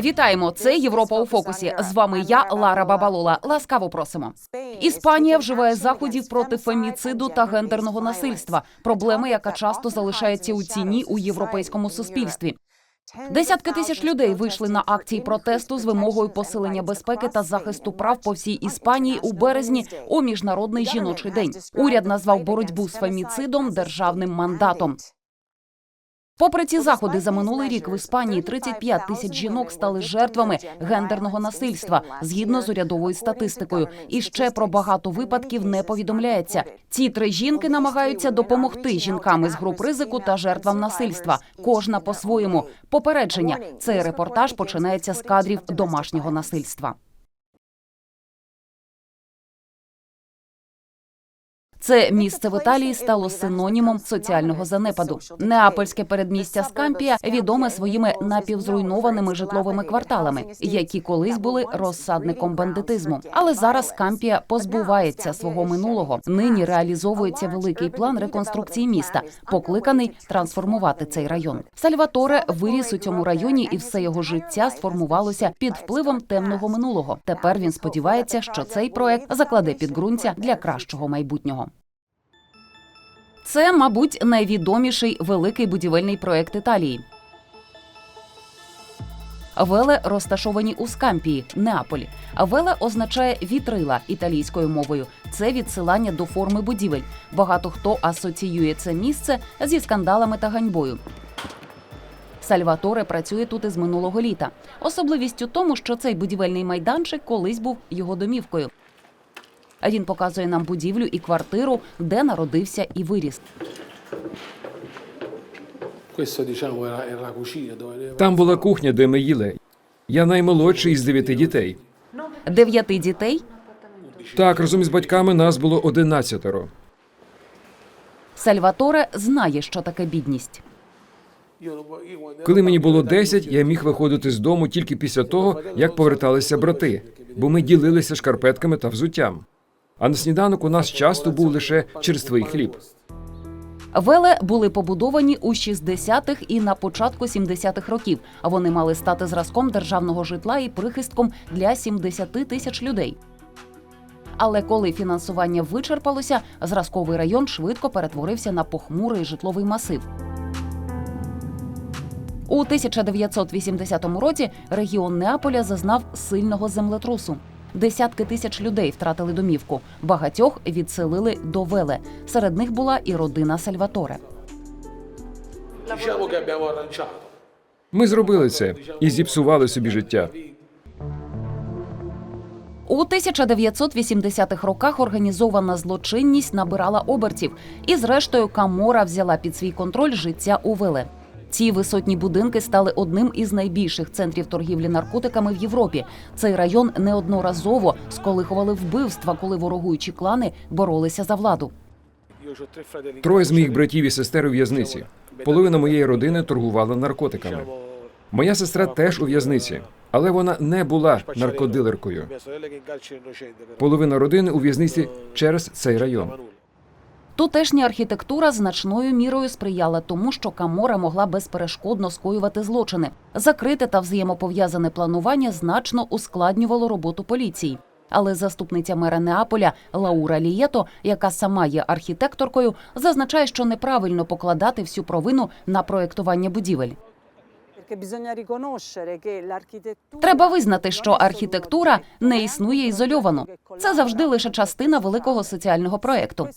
Вітаємо! Це Європа у фокусі. З вами я, Лара Бабалола. Ласкаво просимо. Іспанія вживає заходів проти феміциду та гендерного насильства. Проблема, яка часто залишається у ціні у європейському суспільстві. Десятки тисяч людей вийшли на акції протесту з вимогою посилення безпеки та захисту прав по всій Іспанії у березні у міжнародний жіночий день. Уряд назвав боротьбу з феміцидом державним мандатом. Попри ці заходи за минулий рік в Іспанії 35 тисяч жінок стали жертвами гендерного насильства згідно з урядовою статистикою. І ще про багато випадків не повідомляється. Ці три жінки намагаються допомогти жінкам із груп ризику та жертвам насильства. Кожна по-своєму. Попередження. Цей репортаж починається з кадрів домашнього насильства. Це місце в Італії стало синонімом соціального занепаду. Неапольське передмістя Скампія відоме своїми напівзруйнованими житловими кварталами, які колись були розсадником бандитизму. Але зараз Скампія позбувається свого минулого. Нині реалізовується великий план реконструкції міста, покликаний трансформувати цей район. Сальваторе виріс у цьому районі, і все його життя сформувалося під впливом темного минулого. Тепер він сподівається, що цей проект закладе підґрунтя для кращого майбутнього. Це, мабуть, найвідоміший великий будівельний проект Італії. Веле розташовані у Скампії, Неаполі. Веле означає вітрила італійською мовою. Це відсилання до форми будівель. Багато хто асоціює це місце зі скандалами та ганьбою. Сальваторе працює тут із минулого літа. Особливість у тому, що цей будівельний майданчик колись був його домівкою. А Він показує нам будівлю і квартиру, де народився і виріс. Там була кухня, де ми їли. Я наймолодший із дев'яти дітей. Дев'яти дітей Так, разом із батьками нас було одинадцятеро. Сальваторе знає, що таке бідність. Коли мені було 10, я міг виходити з дому тільки після того, як поверталися брати, бо ми ділилися шкарпетками та взуттям. А на сніданок у нас часто був лише черствий хліб. Веле були побудовані у 60-х і на початку 70-х років. А Вони мали стати зразком державного житла і прихистком для 70 тисяч людей. Але коли фінансування вичерпалося, зразковий район швидко перетворився на похмурий житловий масив. У 1980 році регіон Неаполя зазнав сильного землетрусу. Десятки тисяч людей втратили домівку. Багатьох відселили до Веле. Серед них була і родина Сальваторе. Ми зробили це і зіпсували собі життя. У 1980-х роках організована злочинність набирала обертів, і зрештою Камора взяла під свій контроль життя у Веле. Ці висотні будинки стали одним із найбільших центрів торгівлі наркотиками в Європі. Цей район неодноразово сколихували вбивства, коли ворогуючі клани боролися за владу. Троє з моїх братів і сестер у в'язниці. Половина моєї родини торгувала наркотиками. Моя сестра теж у в'язниці, але вона не була наркодилеркою. Половина родини у в'язниці через цей район. Тутешня архітектура значною мірою сприяла тому, що Камора могла безперешкодно скоювати злочини. Закрите та взаємопов'язане планування значно ускладнювало роботу поліції. Але заступниця мера Неаполя Лаура Лієто, яка сама є архітекторкою, зазначає, що неправильно покладати всю провину на проєктування будівель. Треба визнати, що архітектура не існує ізольовано. Це завжди лише частина великого соціального проекту.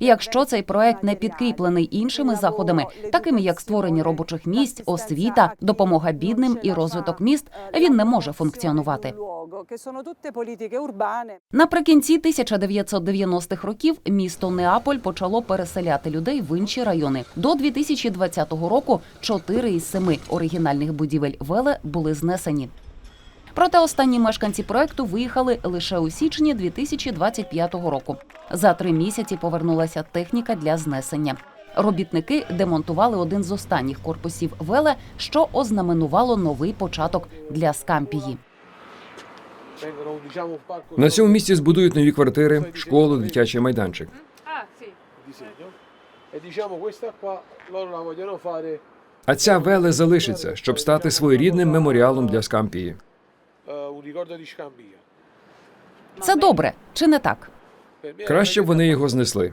Якщо цей проект не підкріплений іншими заходами, такими як створення робочих місць, освіта, допомога бідним і розвиток міст, eh, він не може функціонувати. Наприкінці 1990-х років місто Неаполь почало переселяти людей в інші райони. До 2020 року чотири із семи оригінальних будівель Веле були знесені. Проте останні мешканці проекту виїхали лише у січні 2025 року. За три місяці повернулася техніка для знесення. Робітники демонтували один з останніх корпусів Веле, що ознаменувало новий початок для Скампії. На цьому місці збудують нові квартири, школу, дитячий майданчик. E diciamo questa qua loro la vogliono fare А ця веле залишиться, щоб стати своєрідним меморіалом для Скампії. Eh, un ricordo di. Це добре, чи не так? Краще б вони його знесли.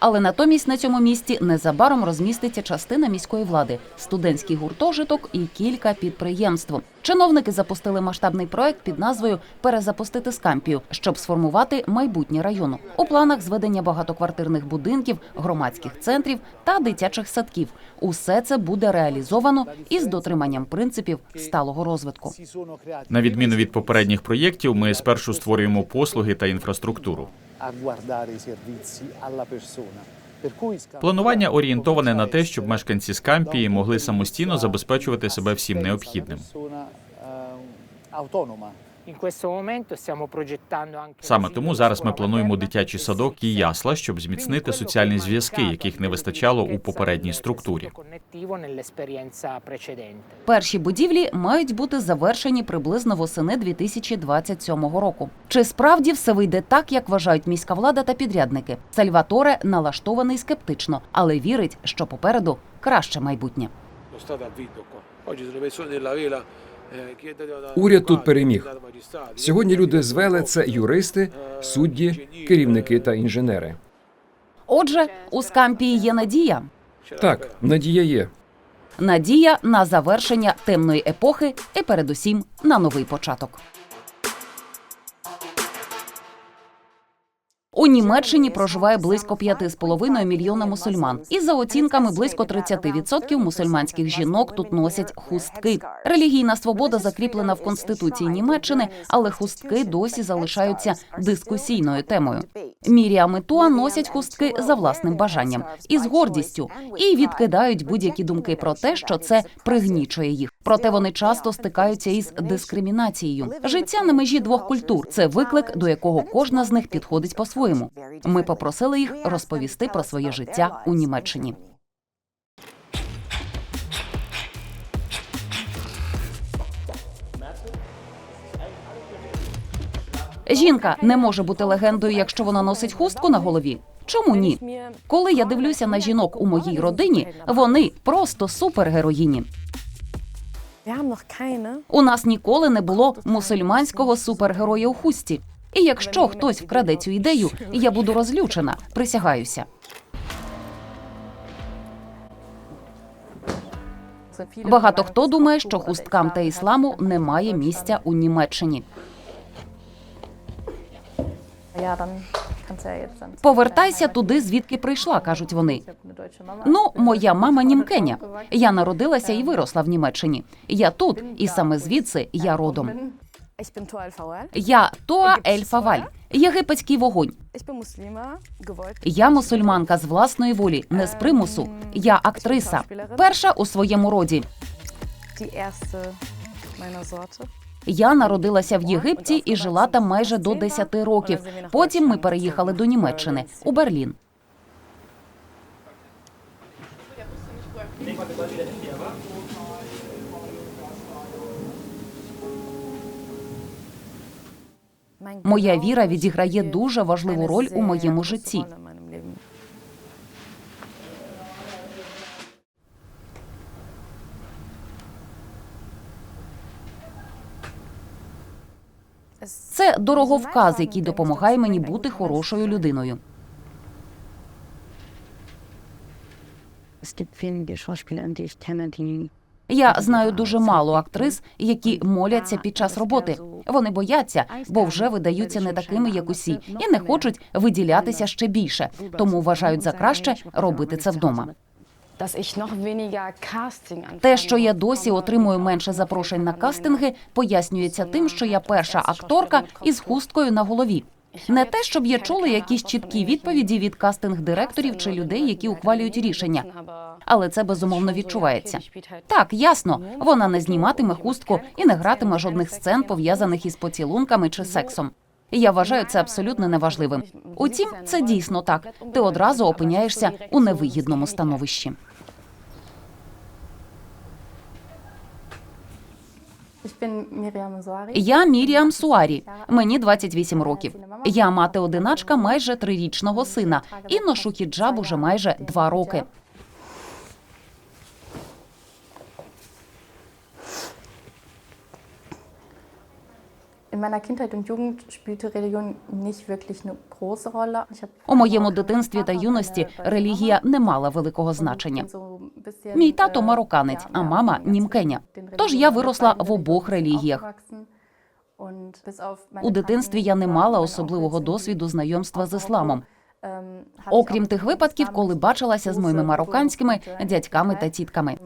Але натомість на цьому місці незабаром розміститься частина міської влади, студентський гуртожиток і кілька підприємств. Чиновники запустили масштабний проект під назвою Перезапустити Скампію, щоб сформувати майбутнє району. У планах зведення багатоквартирних будинків, громадських центрів та дитячих садків. Усе це буде реалізовано із дотриманням принципів сталого розвитку. На відміну від попередніх проєктів, ми спершу створюємо послуги та інфраструктуру. Планування орієнтоване на те, щоб мешканці Скампії могли самостійно забезпечувати себе всім необхідним. Саме тому зараз ми плануємо дитячий садок і ясла, щоб зміцнити соціальні зв'язки, яких не вистачало у попередній структурі. Перші будівлі мають бути завершені приблизно восени 2027 року. Чи справді все вийде так, як вважають міська влада та підрядники? Сальваторе налаштований скептично, але вірить, що попереду краще майбутнє. Уряд тут переміг. Сьогодні люди звели це юристи, судді, керівники та інженери. Отже, у Скампії є надія. Так, надія є. Надія на завершення темної епохи і, передусім, на новий початок. У Німеччині проживає близько 5,5 мільйона мусульман. І за оцінками близько 30% мусульманських жінок тут носять хустки. Релігійна свобода закріплена в конституції Німеччини, але хустки досі залишаються дискусійною темою. Міріам і Туа носять хустки за власним бажанням і з гордістю, і відкидають будь-які думки про те, що це пригнічує їх. Проте вони часто стикаються із дискримінацією. Життя на межі двох культур це виклик, до якого кожна з них підходить по-своєму. Ми попросили їх розповісти про своє життя у Німеччині. Жінка не може бути легендою, якщо вона носить хустку на голові. Чому ні? Коли я дивлюся на жінок у моїй родині, вони просто супергероїні. У нас ніколи не було мусульманського супергероя у хусті. І якщо хтось вкраде цю ідею, я буду розлючена, присягаюся. Багато хто думає, що хусткам та ісламу немає місця у Німеччині. Повертайся туди, звідки прийшла, кажуть вони. Ну, моя мама німекеня. Я народилася і виросла в Німеччині. Я тут, і саме звідси я родом. Я Тоа Ель Фаваль, єгипетський вогонь. Я мусульманка з власної волі, не з примусу. Я актриса, перша у своєму роді. Я народилася в Єгипті і жила там майже до 10 років. Потім ми переїхали до Німеччини у Берлін. Моя віра відіграє дуже важливу роль у моєму житті. Це дороговказ, який допомагає мені бути хорошою людиною. Я знаю дуже мало актрис, які моляться під час роботи. Вони бояться, бо вже видаються не такими, як усі, і не хочуть виділятися ще більше. Тому вважають за краще робити це вдома. Те, що я досі отримую менше запрошень на кастинги, пояснюється тим, що я перша акторка із хусткою на голові. Не те, щоб я чула якісь чіткі відповіді від кастинг-директорів чи людей, які ухвалюють рішення, але це безумовно відчувається. Так, ясно, вона не зніматиме хустку і не гратиме жодних сцен, пов'язаних із поцілунками чи сексом. Я вважаю це абсолютно неважливим. Утім, це дійсно так. Ти одразу опиняєшся у невигідному становищі. Я Міріам Суарі. Мені 28 років. Я мати одиначка майже трирічного сина і ношу хіджаб уже майже два роки. In meiner Kindheit und Jugend spielte Religion nicht wirklich eine große Rolle. У моєму дитинстві та юності релігія не мала великого значення. Мій тато марокканець, а мама німкеня. Тож я виросла в обох релігіях. У дитинстві я не мала особливого досвіду знайомства з ісламом, окрім тих випадків, коли бачилася з моїми марокканськими дядьками та тітками.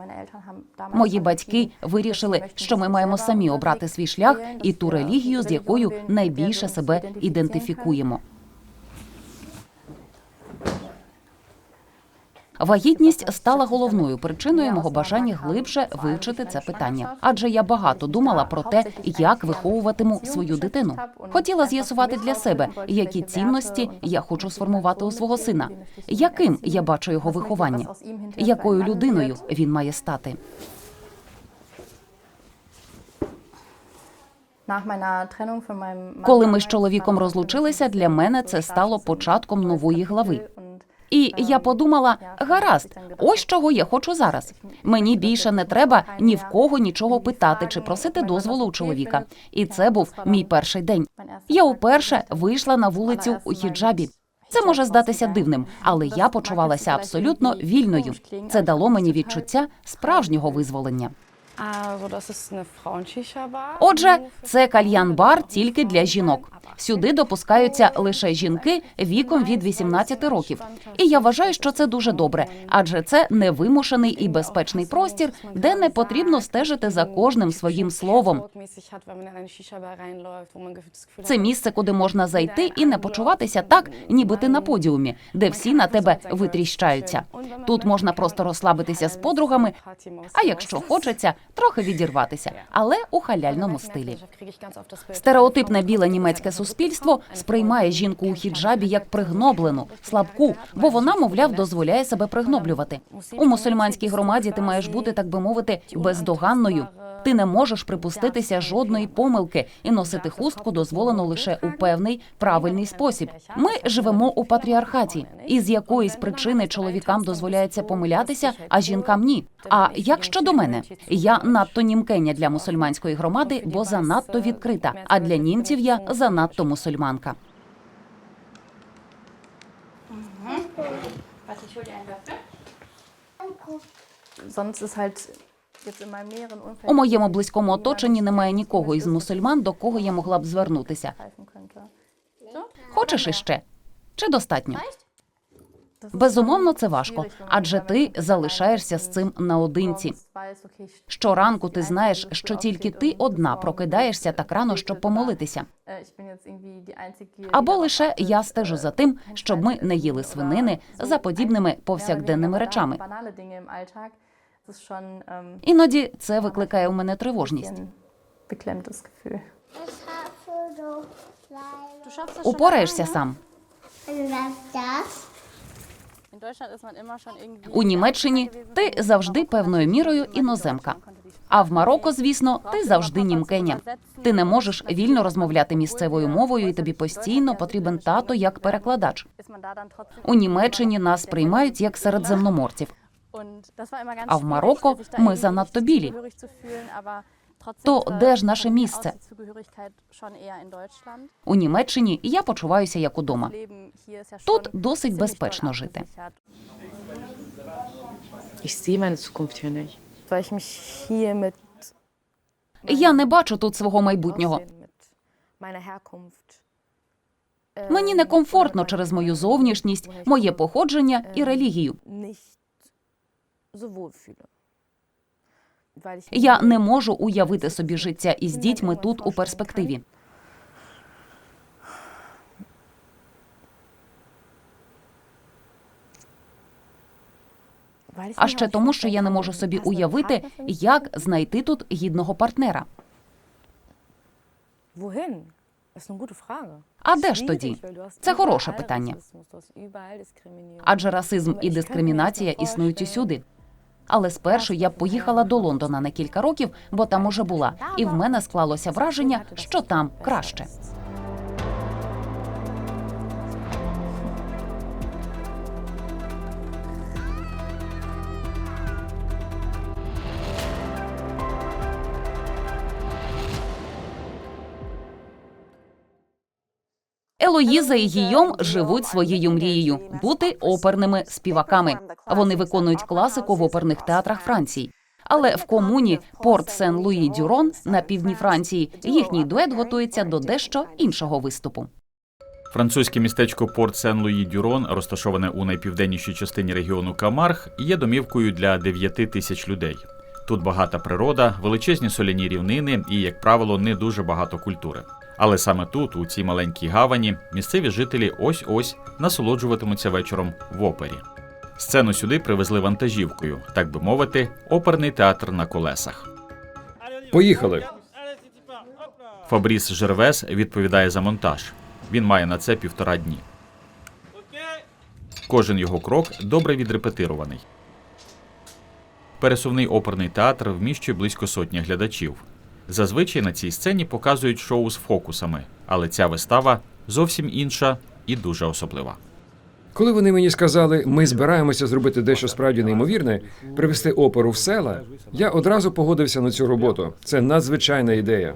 Мої батьки вирішили, що ми маємо самі обрати свій шлях і ту релігію, з якою найбільше себе ідентифікуємо. Вагітність стала головною причиною мого бажання глибше вивчити це питання, адже я багато думала про те, як виховуватиму свою дитину. Хотіла з'ясувати для себе, які цінності я хочу сформувати у свого сина, яким я бачу його виховання, якою людиною він має стати. Коли ми з чоловіком розлучилися, для мене це стало початком нової глави. І я подумала: гаразд, ось чого я хочу зараз. Мені більше не треба ні в кого нічого питати чи просити дозволу у чоловіка. І це був мій перший день. Я уперше вийшла на вулицю у хіджабі. Це може здатися дивним, але я почувалася абсолютно вільною. Це дало мені відчуття справжнього визволення. Отже, це кальян-бар тільки для жінок. Сюди допускаються лише жінки віком від 18 років. І я вважаю, що це дуже добре, адже це невимушений і безпечний простір, де не потрібно стежити за кожним своїм словом. Це місце, куди можна зайти і не почуватися так, ніби ти на подіумі, де всі на тебе витріщаються. Тут можна просто розслабитися з подругами, а якщо хочеться, трохи відірватися, але у халяльному стилі. Стереотипне біле німецьке суспільство сприймає жінку у хіджабі як пригноблену, слабку, бо вона, мовляв, дозволяє себе пригноблювати. У мусульманській громаді ти маєш бути, так би мовити, бездоганною. Ти не можеш припуститися жодної помилки і носити хустку дозволено лише у певний правильний спосіб. Ми живемо у патріархаті, і з якоїсь причини чоловікам дозволяється помилятися, а жінкам ні. А як щодо мене, я надто німкеня для мусульманської громади, бо занадто відкрита. А для німців я занадто мусульманка. Sonst ist halt У моєму близькому оточенні немає нікого із мусульман, до кого я могла б звернутися. Хочеш іще? Чи достатньо? Безумовно, це важко, адже ти залишаєшся з цим наодинці. Щоранку ти знаєш, що тільки ти одна прокидаєшся так рано, щоб помолитися. Або лише я стежу за тим, щоб ми не їли свинини за подібними повсякденними речами. Іноді це викликає у мене тривожність. Упораєшся сам. У Німеччині ти завжди певною мірою іноземка. А в Марокко, звісно, ти завжди німкеня. Ти не можеш вільно розмовляти місцевою мовою, і тобі постійно потрібен тато як перекладач. У Німеччині нас приймають як середземноморців. А в Марокко ми занадто білі. То де ж наше місце? У Німеччині я почуваюся як удома. Тут досить безпечно жити. Я не бачу тут свого майбутнього. Herkunft, Мені некомфортно через мою зовнішність, моє походження і релігію. Я не можу уявити собі життя із дітьми тут у перспективі. А ще тому, що я не можу собі уявити, як знайти тут гідного партнера. А де ж тоді? Це хороше питання. Адже расизм і дискримінація існують усюди. Але спершу я поїхала до Лондона на кілька років, бо там уже була, і в мене склалося враження, що там краще. Елоїза і Гійом живуть своєю мрією бути оперними співаками. Вони виконують класику в оперних театрах Франції. Але в комуні Порт Сен Луї Дюрон на півдні Франції їхній дует готується до дещо іншого виступу. Французьке містечко Порт Сен-Луї Дюрон, розташоване у найпівденнішій частині регіону Камарх, є домівкою для 9 тисяч людей. Тут багата природа, величезні соляні рівнини і, як правило, не дуже багато культури. Але саме тут, у цій маленькій гавані, місцеві жителі ось-ось насолоджуватимуться вечором в опері. Сцену сюди привезли вантажівкою, так би мовити, оперний театр на колесах. Поїхали. Фабріс Жервес відповідає за монтаж. Він має на це півтора дні. Кожен його крок добре відрепетирований. Пересувний оперний театр вміщує близько сотні глядачів. Зазвичай на цій сцені показують шоу з фокусами, але ця вистава зовсім інша і дуже особлива. Коли вони мені сказали, ми збираємося зробити дещо справді неймовірне, привести оперу в села, я одразу погодився на цю роботу. Це надзвичайна ідея.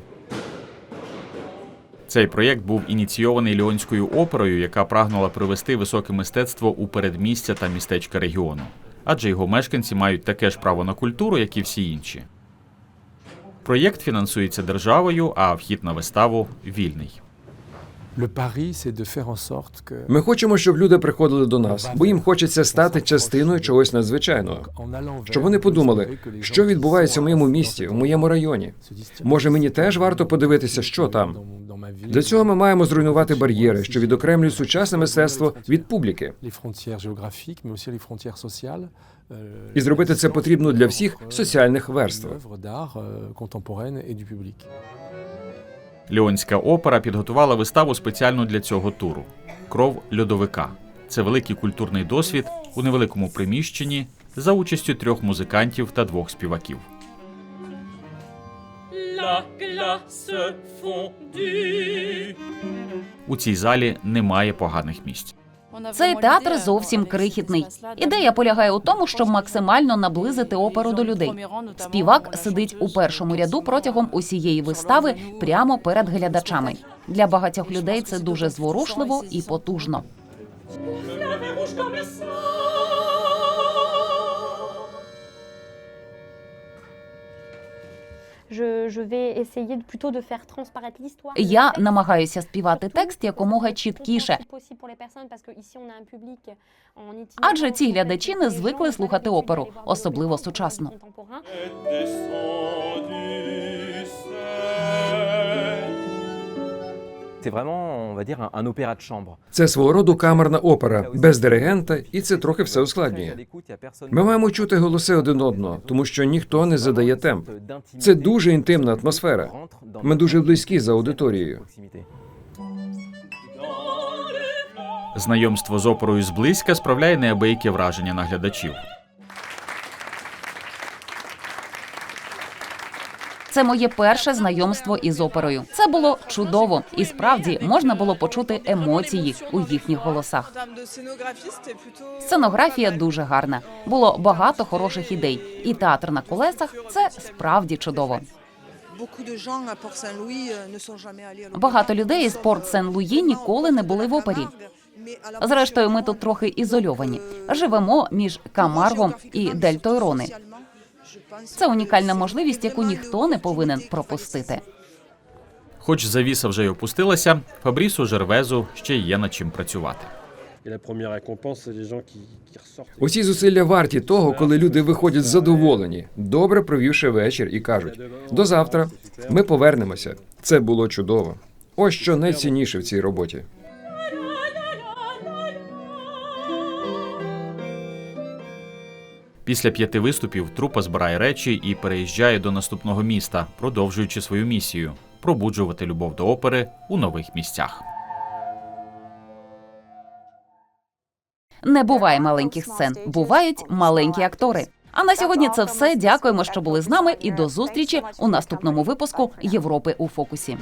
Цей проєкт був ініційований Ліонською оперою, яка прагнула привести високе мистецтво у передмістя та містечка регіону. Адже його мешканці мають таке ж право на культуру, як і всі інші. Проєкт фінансується державою, а вхід на виставу вільний. Ми хочемо, щоб люди приходили до нас, бо їм хочеться стати частиною чогось надзвичайного. Щоб вони подумали, що відбувається в моєму місті, в моєму районі. Може, мені теж варто подивитися, що там. Для цього ми маємо зруйнувати бар'єри, що відокремлюють сучасне мистецтво від публіки. euh, І зробити це потрібно для всіх соціальних une верств. Ліонська опера підготувала виставу спеціально для цього туру Кров льодовика. Це великий культурний досвід у невеликому приміщенні за участю трьох музикантів та двох співаків. У цій залі немає поганих місць. Цей театр зовсім крихітний. Ідея полягає у тому, щоб максимально наблизити оперу до людей. Співак сидить у першому ряду протягом усієї вистави прямо перед глядачами. Для багатьох людей це дуже зворушливо і потужно. Я намагаюся співати текст якомога чіткіше, адже ці глядачі не звикли слухати оперу, особливо сучасну. Це свого роду камерна опера без диригента, і це трохи все ускладнює. Ми маємо чути голоси один одного, тому що ніхто не задає темп. Це дуже інтимна атмосфера. Ми дуже близькі за аудиторією. Знайомство з оперою зблизька справляє неабияке враження на глядачів. Це моє перше знайомство із оперою. Це було чудово, і справді можна було почути емоції у їхніх голосах. Сценографія дуже гарна. Було багато хороших ідей, і театр на колесах це справді чудово. Багато людей із Порт Сен-Луї ніколи не були в опері. Зрештою, ми тут трохи ізольовані. Живемо між Камаргом і Дельтою Рони. Це унікальна можливість, яку ніхто не повинен пропустити. Хоч завіса вже й опустилася, Фабрісу Жервезу ще є над чим працювати. Усі зусилля варті того, коли люди виходять задоволені, добре провівши вечір і кажуть: до завтра ми повернемося. Це було чудово. Ось що найцінніше в цій роботі. Після п'яти виступів трупа збирає речі і переїжджає до наступного міста, продовжуючи свою місію пробуджувати любов до опери у нових місцях. Не буває маленьких сцен, бувають маленькі актори. А на сьогодні це все. Дякуємо, що були з нами, і до зустрічі у наступному випуску Європи у фокусі.